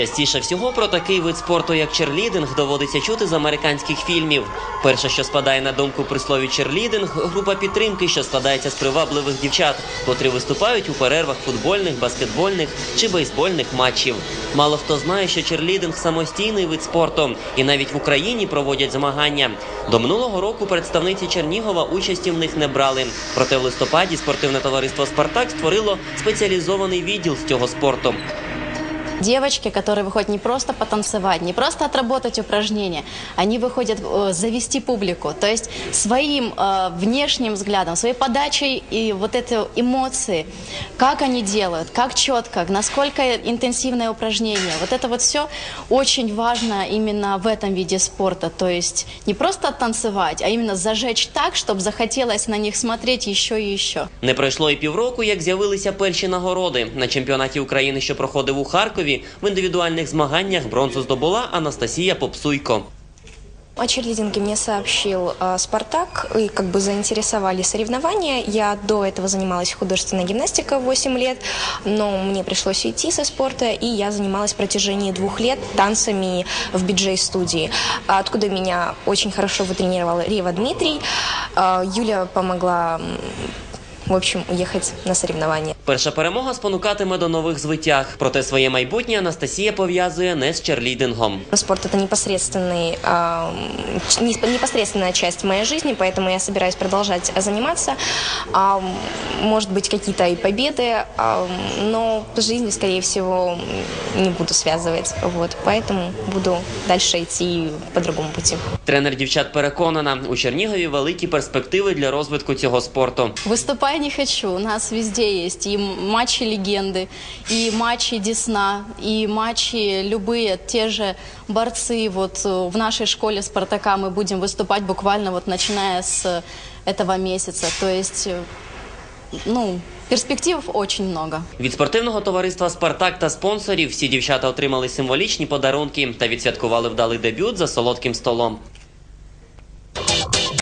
Частіше всього про такий вид спорту, як черлідинг, доводиться чути з американських фільмів. Перше, що спадає на думку при слові черлідинг, група підтримки, що складається з привабливих дівчат, котрі виступають у перервах футбольних, баскетбольних чи бейсбольних матчів. Мало хто знає, що черлідинг самостійний вид спорту, і навіть в Україні проводять змагання. До минулого року представниці Чернігова участі в них не брали. Проте в листопаді спортивне товариство Спартак створило спеціалізований відділ з цього спорту. Девочки, которые выходят не просто потанцевать, не просто отработать упражнения, они выходят э, завести публику. То есть своим э, внешним взглядом, своей подачей и вот эти эмоции, как они делают, как четко, насколько интенсивное упражнение. Вот это вот все очень важно именно в этом виде спорта. То есть не просто танцевать, а именно зажечь так, чтобы захотелось на них смотреть еще и еще. Не пройшло і півроку, як з'явилися перші нагороди на чемпіонаті України, що проходив у Харкові. В індивідуальних змаганнях бронзу здобула Анастасія Попсуйко. О черлидинге мне сообщил э, Спартак, и как бы заинтересовали соревнования. Я до этого занималась художественной гимнастикой 8 лет, но мне пришлось уйти со спорта, и я занималась в протяжении двух лет танцами в биджей-студии, откуда меня очень хорошо вытренировал Рева Дмитрий. Э, Юля помогла, м, в общем, уехать на соревнования. Перша перемога спонукатиме до нових звитяг. Проте своє майбутнє Анастасія пов'язує не з черлідингом. Спорт это непосредственный, а, ч- не- непосредственная часть моей жизни, поэтому я собираюсь продолжать заниматься. А, может быть, какие-то и победы, а, но жизнь, скорее всего, не буду связывать. Вот, поэтому буду дальше идти по другому пути. Тренер дівчат переконана, у Чернігові великі перспективи для розвитку цього спорту. Выступай не хочу. У нас везде есть и матчи легенды, и матчи Десна, и матчи любые, те же борцы. Вот э, в нашей школе Спартака мы будем выступать буквально вот начиная с этого месяца. То есть, э, ну, перспектив очень много. Від спортивного товариства Спартак та спонсорів всі дівчата отримали символічні подарунки та відсвяткували вдалий дебют за солодким столом.